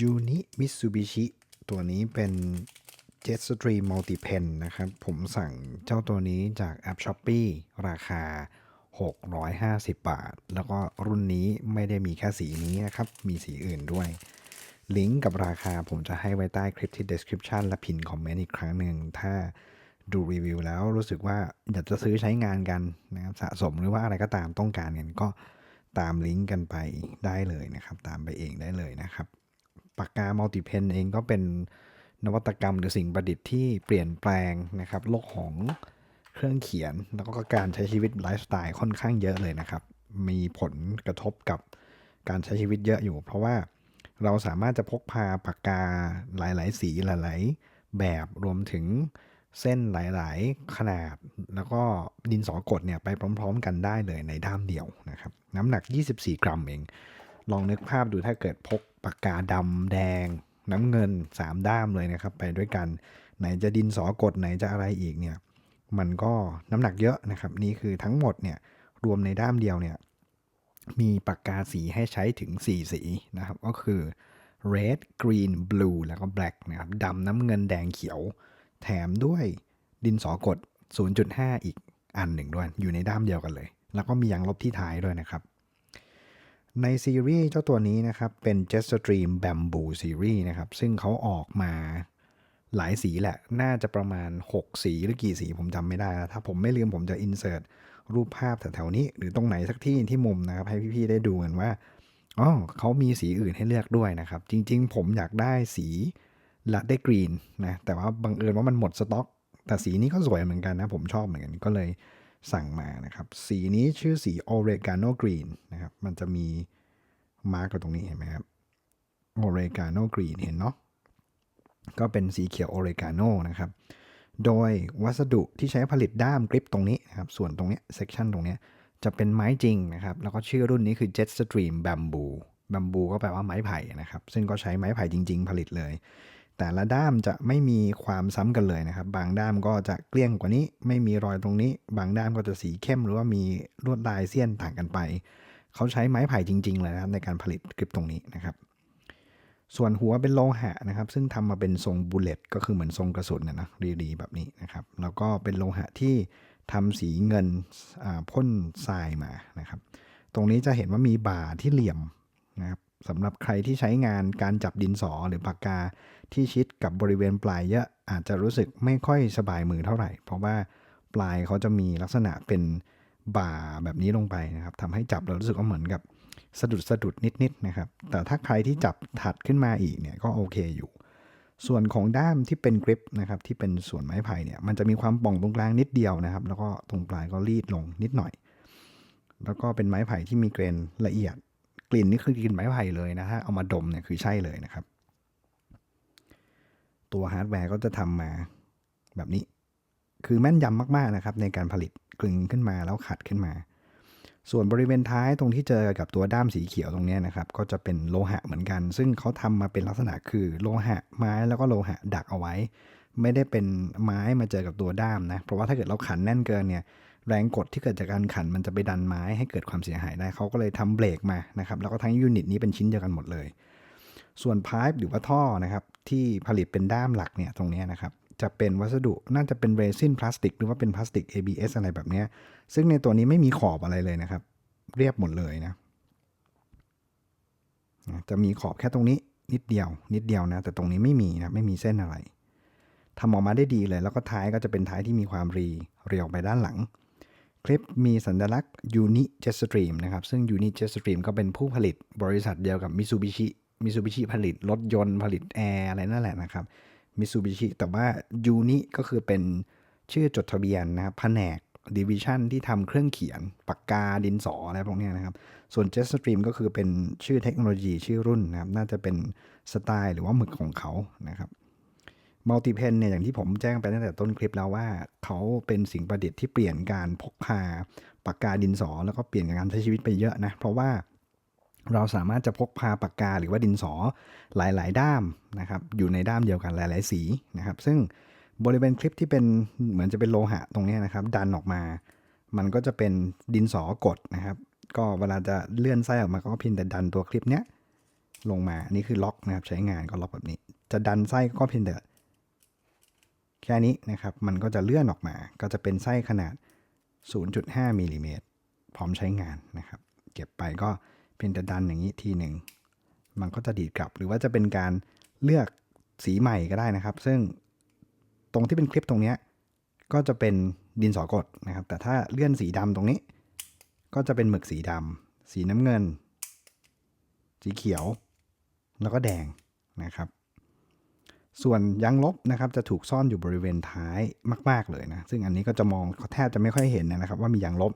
ยูนิมิ s ูบิชิตัวนี้เป็น Jetstream Multi Pen นะครับ ผมสั่งเจ้าตัวนี้จากแอป s h o p e e ราคา 650 บาท แล้วก็รุ่นนี้ไม่ได้มีแค่สีนี้นะครับ มีสีอื่นด้วย ลิงก์กับราคาผมจะให้ไว้ใต้คลิปที่ description และพินคอมเมนต์อีกครั้งหนึ่ง ถ้าดูรีวิวแล้วรู้สึกว่าอยากจะซื้อใช้งานกันนะครับสะสมหรือว่าอะไรก็ตามต้องการกันก็ตามลิงก์กันไปได้เลยนะครับ ตามไปเองได้เลยนะครับ ปากกามัลติเพนเองก็เป็นนวัตกรรมหรือสิ่งประดิษฐ์ที่เปลี่ยนแปลงนะครับ โลกของเครื่องเขียน แล้วก็การใช้ชีวิตไลฟ์สไตล์ค่อนข้างเยอะเลยนะครับ มีผลกระทบกับการใช้ชีวิตเยอะอยู่ เพราะว่าเราสามารถจะพกพาปากกาหลาย ๆ สีหลาย ๆ แบบรวมถึงเส้นหลาย ๆ ขนาด แล้วก็ดินสอกดเนี่ยไปพร้อม ๆ กันได้เลยในด้ามเดียวนะครับ น้ำหนัก 24 กรัมเอง ลองนึกภาพดูถ้าเกิดพก ปากกาดำแดง น้ำเงิน 3 ด้ามเลยนะครับ ไปด้วยกัน ไหนจะดินสอกดไหนจะอะไรอีกเนี่ยมันก็น้ำหนักเยอะนะครับ นี่คือทั้งหมดเนี่ยรวมในด้ามเดียวเนี่ยมีปากกาสีให้ใช้ถึง 4 สีนะครับ ก็คือ red green blue แล้วก็ black นะครับดำน้ำเงินแดงเขียว แถมด้วยดินสอกด 0.5 อีกอันหนึ่งด้วย อยู่ในด้ามเดียวกันเลย แล้วก็มียางลบที่ท้ายด้วยนะครับ ในซีรีส์เจ้าตัวนี้นะครับ เป็น Jetstream Bamboo Series นะครับ ซึ่งเขาออกมาหลายสีแหละ น่าจะประมาณ 6 สีหรือกี่สีผมจำไม่ได้ถ้าผมไม่ลืมผมจะ insert รูปภาพแถวๆนี้ หรือตรงไหนสักที่ที่มุมนะครับ ให้พี่ๆได้ดูกันว่าอ๋อเขามีสีอื่นให้เลือกด้วยนะครับ จริงๆ ผมอยากได้สีลัดได้กรีนนะ แต่ว่าบังเอิญว่ามันหมดสต็อก แต่สีนี้ก็สวยเหมือนกันนะ ผมชอบเหมือนกันก็เลย สั่งมานะครับ สีนี้ชื่อสี Oregano Green นะครับ มันจะมีมาร์กตรงนี้เห็นไหมครับ Oregano Green เห็นเนาะ ก็เป็นสีเขียว Oregano นะครับ โดยวัสดุที่ใช้ผลิตด้ามกริปตรงนี้นะครับ ส่วนตรงนี้ย section ตรงนี้จะเป็นไม้จริงนะครับ แล้วก็ชื่อรุ่นนี้คือ Jetstream Bamboo Bamboo ก็แปลว่าไม้ไผ่นะครับ ซึ่งก็ใช้ไม้ไผ่จริง ๆ ผลิตเลย แต่ละด้ามจะไม่มีความซ้ำกันเลยนะครับ บางด้ามก็จะเกลี้ยงกว่านี้ ไม่มีรอยตรงนี้ บางด้ามก็จะสีเข้มหรือว่ามีลวดลายเสี้ยนต่างกันไป เขาใช้ไม้ไผ่จริง ๆ เลยนะครับในการผลิตคลิปตรงนี้นะครับ ส่วนหัวเป็นโลหะนะครับ ซึ่งทำมาเป็นทรงบุลเลตก็คือเหมือนทรงกระสุนนะนะดีๆแบบนี้นะครับ แล้วก็เป็นโลหะที่ทำสีเงินพ่นทรายมานะครับ ตรงนี้จะเห็นว่ามีบ่าที่เหลี่ยมนะครับสำหรับใครที่ใช้งานการจับดินสอหรือปากกา ที่ชิดกับบริเวณปลายเยอะอาจจะรู้สึกไม่ค่อยสบายมือเท่าไหร่ เพราะว่าปลายเขาจะมีลักษณะเป็นบ่าแบบนี้ลงไปนะครับทำให้จับเรารู้สึกว่าเหมือนกับสะดุดสะดุดนิดๆนะครับ แต่ถ้าใครที่จับถัดขึ้นมาอีกเนี่ยก็โอเคอยู่ ส่วนของด้ามที่เป็นกริปนะครับที่เป็นส่วนไม้ไผ่เนี่ยมันจะมีความป่องตรงกลางนิดเดียวนะครับ แล้วก็ตรงปลายก็รีดลงนิดหน่อย แล้วก็เป็นไม้ไผ่ที่มีเกรนละเอียด กลิ่นนี่คือกลิ่นไม้ไผ่เลยนะฮะเอามาดมเนี่ยคือใช่เลยนะครับ ตัวฮาร์ดแวร์ก็จะทำมาแบบนี้ คือแม่นยำมากๆนะครับ ในการผลิตกลึงขึ้นมาแล้วขัดขึ้นมา ส่วนบริเวณท้ายตรงที่เจอกับตัวด้ามสีเขียวตรงนี้นะครับ ก็จะเป็นโลหะเหมือนกัน ซึ่งเขาทำมาเป็นลักษณะคือโลหะไม้แล้วก็โลหะดักเอาไว้ ไม่ได้เป็นไม้มาเจอกับตัวด้ามนะ เพราะว่าถ้าเกิดเราขันแน่นเกินเนี่ยแรงกดที่เกิดจากการขันมันจะไปดันไม้ให้เกิดความเสียหายได้เขาก็เลยทำเบรกมานะครับแล้วก็ทั้งยูนิตนี้เป็นชิ้นเดียวกันหมดเลย ส่วนพายป์หรือว่าท่อนะครับที่ผลิตเป็นด้ามหลักเนี่ยตรงนี้นะครับจะเป็นวัสดุน่าจะเป็นเรซินพลาสติกหรือว่าเป็นพลาสติก ABS อะไรแบบนี้ ซึ่งในตัวนี้ไม่มีขอบอะไรเลยนะครับ เรียบหมดเลยนะ จะมีขอบแค่ตรงนี้นิดเดียว นิดเดียวนะ แต่ตรงนี้ไม่มีนะ ไม่มีเส้นอะไรทำออกมาได้ดีเลย แล้วก็ท้ายก็จะเป็นท้ายที่มีความรีเรียวไปด้านหลัง คลิปมีสัญลักษณ์ Uni Jetstream นะครับ ซึ่ง Uni Jetstream ก็เป็นผู้ผลิตบริษัทเดียวกับ Mitsubishi Mitsubishi ผลิตรถยนต์ผลิตแอร์อะไรนั่นแหละนะครับ Mitsubishi แต่ว่า Uni ก็คือเป็นชื่อจดทะเบียนนะครับแผนก Division ที่ทำเครื่องเขียนปากกาดินสออะไรพวกนี้นะครับ ส่วน Jetstream ก็คือเป็นชื่อเทคโนโลยีชื่อรุ่นนะครับ น่าจะเป็นสไตล์หรือว่าหมึกของเขานะครับมัลติเพนเนี่ยอย่างที่ผมแจ้งไปตั้งแต่ต้นคลิปแล้วว่า เขาเป็นสิ่งประดิษฐ์ที่เปลี่ยนการพกพาปากกาดินสอ แล้วก็เปลี่ยนการใช้ชีวิตไปเยอะนะ เพราะว่า เราสามารถจะพกพาปากกาหรือว่าดินสอหลาย ๆ ด้ามนะครับ อยู่ในด้ามเดียวกันหลาย ๆ สีนะครับ ซึ่งบริเวณคลิปที่เป็นเหมือนจะเป็นโลหะตรงนี้นะครับ ดันออกมา มันก็จะเป็นดินสอกดนะครับ ก็เวลาจะเลื่อนไส้ออกมาก็เพียงแต่ดันตัวคลิปเนี้ยลงมาอันนี้คือล็อกนะครับ ใช้งานก็ล็อกแบบนี้ จะดันไส้ก็เพียงแต่แค่นี้นะครับ มันก็จะเลื่อนออกมา ก็จะเป็นไส้ขนาด 0.5มิลลิเมตรพร้อมใช้งานนะครับ เก็บไปก็ เพียงแต่ดันอย่างนี้ทีหนึ่งมันก็จะดีดกลับ หรือว่าจะเป็นการเลือกสีใหม่ก็ได้นะครับ ซึ่งตรงที่เป็นคลิปตรงนี้ก็จะเป็นดินสอกดนะครับ แต่ถ้าเลื่อนสีดำตรงนี้ ก็จะเป็นหมึกสีดำสีน้ำเงิน สีเขียว แล้วก็แดงนะครับ ส่วนยางลบนะครับ จะถูกซ่อนอยู่บริเวณท้ายมาก ๆเลยนะ ซึ่งอันนี้ก็จะมองแทบจะไม่ค่อยเห็นนะครับ ว่ามียางลบ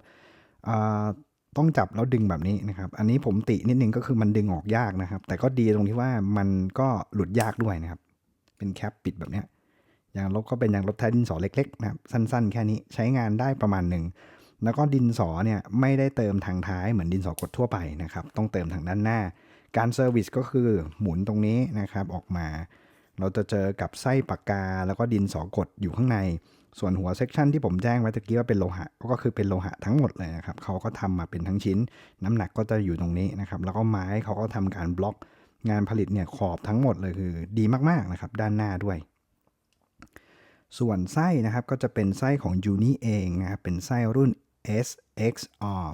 ต้องจับแล้วดึงแบบนี้นะครับ อันนี้ผมตินิดนึงก็คือมันดึงออกยากนะครับ แต่ก็ดีตรงที่ว่ามันก็หลุดยากด้วยนะครับ เป็นแคปปิดแบบเนี้ยยางลบก็เป็นยางลบแท้ดินสอเล็กๆนะครับสั้นๆ แค่นี้ใช้งานได้ประมาณหนึ่งแล้วก็ดินสอเนี่ยไม่ได้เติมทางท้ายเหมือนดินสอกดทั่วไปนะครับ ต้องเติมทางด้านหน้า การเซอร์วิสก็คือหมุนตรงนี้นะครับออกมา เราจะเจอกับไส้ปากกาแล้วก็ดินสอกดอยู่ข้างใน ส่วนหัวเซกชันที่ผมแจ้งไว้ตะกี้ว่าเป็นโลหะ ก็คือเป็นโลหะทั้งหมดเลยนะครับเขาก็ทำมาเป็นทั้งชิ้น น้ำหนักก็จะอยู่ตรงนี้นะครับแล้วก็ไม้เขาก็ทำการบล็อกงานผลิตเนี่ยขอบทั้งหมดเลยคือดีมากๆนะครับด้านหน้าด้วย ส่วนไส้นะครับก็จะเป็นไส้ของยูนิเองนะครับเป็นไส้รุ่น SXR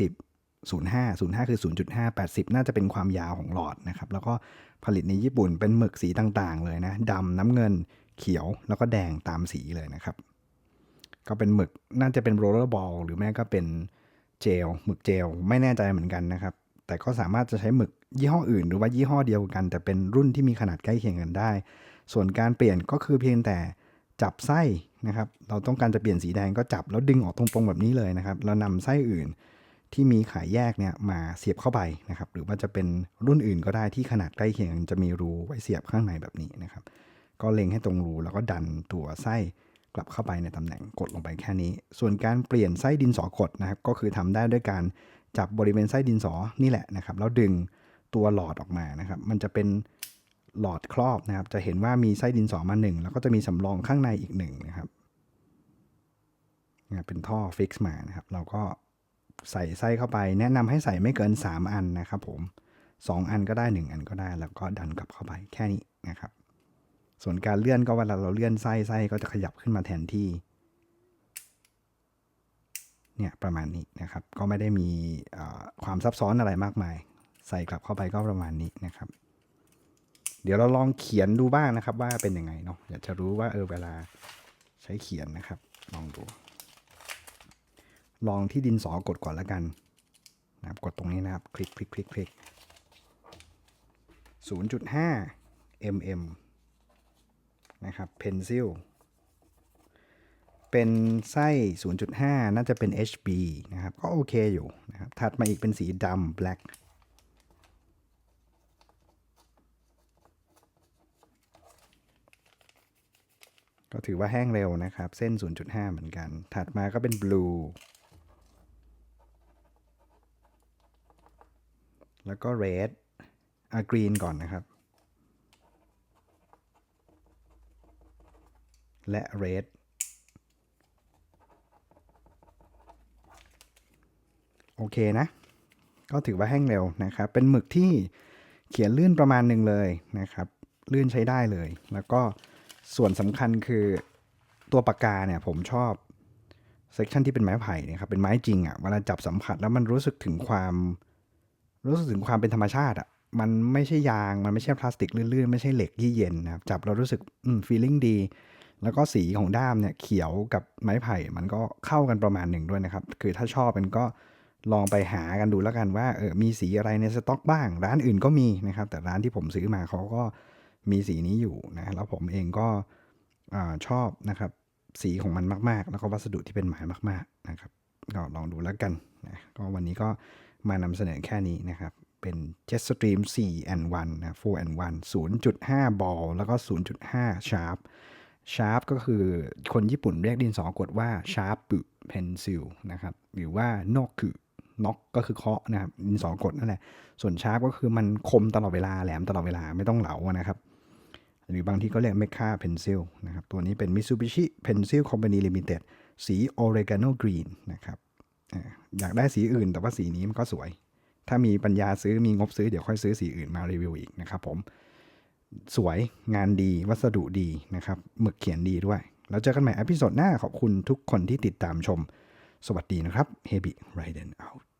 80 05 05 คือ 0.5 80 น่าจะเป็นความยาวของหลอดนะครับ แล้วก็ผลิตในญี่ปุ่นเป็นหมึกสีต่างๆ เลยนะดำน้ำเงินเขียวแล้วก็แดงตามสีเลยนะครับ ก็เป็นหมึกน่าจะเป็นโรลเลอร์บอลหรือแม่ก็เป็นเจลหมึกเจลไม่แน่ใจเหมือนกันนะครับ แต่ก็สามารถจะใช้หมึกยี่ห้ออื่น หรือว่ายี่ห้อเดียวกัน แต่เป็นรุ่นที่มีขนาดใกล้เคียงกันได้ ส่วนการเปลี่ยนก็คือเพียงแต่จับไส้นะครับ เราต้องการจะเปลี่ยนสีแดงก็จับแล้วดึงออกตรงๆแบบนี้เลยนะครับ แล้วนำไส้อื่น ที่มีขายแยกเนี่ยมาเสียบเข้าไปนะครับ หรือว่าจะเป็นรุ่นอื่นก็ได้ที่ขนาดใกล้เคียงจะมีรูไว้เสียบข้างในแบบนี้นะครับ ก็เล็งให้ตรงรูแล้วก็ดันตัวไส้กลับเข้าไปในตำแหน่งกดลงไปแค่นี้ ส่วนการเปลี่ยนไส้ดินสอกดนะครับ ก็คือทำได้ด้วยการจับบริเวณไส้ดินสอนี่แหละนะครับ แล้วดึงตัวหลอดออกมานะครับ มันจะเป็นหลอดครอบนะครับ จะเห็นว่ามีไส้ดินสอมาหนึ่งแล้วก็จะมีสำรองข้างในอีกหนึ่งนะครับเนี่ยเป็นท่อฟิกซ์มานะครับ เราก็ ใส่ไส้เข้าไป แนะนำให้ใส่ไม่เกิน 3 อันนะครับผม 2 อันก็ได้ 1 อันก็ได้ แล้วก็ดันกลับเข้าไปแค่นี้นะครับ ส่วนการเลื่อนก็เวลาเราเลื่อนไส้ไส้ก็จะขยับขึ้นมาแทนที่เนี่ยประมาณนี้นะครับ ก็ไม่ได้มีความซับซ้อนอะไรมากมาย ใส่กลับเข้าไปก็ประมาณนี้นะครับ เดี๋ยวเราลองเขียนดูบ้างนะครับว่าเป็นยังไงเนาะอยากจะรู้ว่าเออเวลาใช้เขียนนะครับ ลองดู ลองที่ดินสอกดก่อนแล้วกันนะครับกดตรงนี้นะครับ คลิกคลิกคลิกคลิก0.5 mm นะครับ pencil เป็นไส้ 0.5 น่าจะเป็น HB นะครับ ก็โอเคอยู่นะครับ ถัดมาอีกเป็นสีดำ black ก็ถือว่าแห้งเร็วนะครับ เส้น 0.5 เหมือนกัน ถัดมาก็เป็น blue แล้วก็ red อะ green ก่อนนะครับ และ red โอเคนะ ก็ถือว่าแห้งเร็วนะครับ เป็นหมึกที่เขียนลื่นประมาณหนึ่งเลยนะครับ ลื่นใช้ได้เลย แล้วก็ส่วนสำคัญคือตัวปากกาเนี่ยผมชอบเซกชันที่เป็นไม้ไผ่เนะครับ เป็นไม้จริงอะ่ะ เวลาจับสัมผัสแล้วมันรู้สึกถึงความ รู้สึกถึงความเป็นธรรมชาติอะมันไม่ใช่ยาง มันไม่ใช่พลาสติกลื่นๆ ไม่ใช่เหล็กที่เย็นนะครับ จับเรารู้สึกอืมฟีลลิ่งดี แล้วก็สีของด้ามเนี่ยเขียวกับไม้ไผ่ มันก็เข้ากันประมาณหนึ่งด้วยนะครับ คือถ้าชอบมันก็ลองไปหากันดูแล้วกันว่าเออมีสีอะไรในสต็อกบ้าง ร้านอื่นก็มีนะครับ แต่ร้านที่ผมซื้อมาเขาก็มีสีนี้อยู่นะแล้วผมเองก็อาชอบนะครับ สีของมันมากๆ แล้วก็วัสดุที่เป็นไม้มาก ๆนะครับ ก็ลองดูแล้วกันนะก็วันนี้ก็ มานำเสนอแค่นี้นะครับ เป็น Jetstream 4 and 1นะ4 and 1 0.5 บอลแล้วก็ 0.5 Sharp Sharp ก็คือคนญี่ปุ่นเรียกดินสอกดว่า Sharp Pencil นะครับ หรือว่า n o k u น็อกก็คือเคาะนะครับดินสอกดนั่นแหละ ส่วนชาร์ปก็คือมันคมตลอดเวลาแหลมตลอดเวลาไม่ต้องเหลานะครับ หรือบางที่ก็เรียกเมคาเพนซิลนะครับ ตัวนี้เป็น Mitsubishi Pencil Company Limited สี Oregano Green นะครับ อยากได้สีอื่น แต่ว่าสีนี้มันก็สวย ถ้ามีปัญญาซื้อมีงบซื้อเดี๋ยวค่อยซื้อสีอื่นมารีวิวอีกนะครับผมสวยงานดีวัสดุดีนะครับหมึกเขียนดีด้วย แล้วเจอกันใหม่อพิโซดหน้าขอบคุณทุกคนที่ติดตามชม สวัสดีนะครับ h e b y Raiden out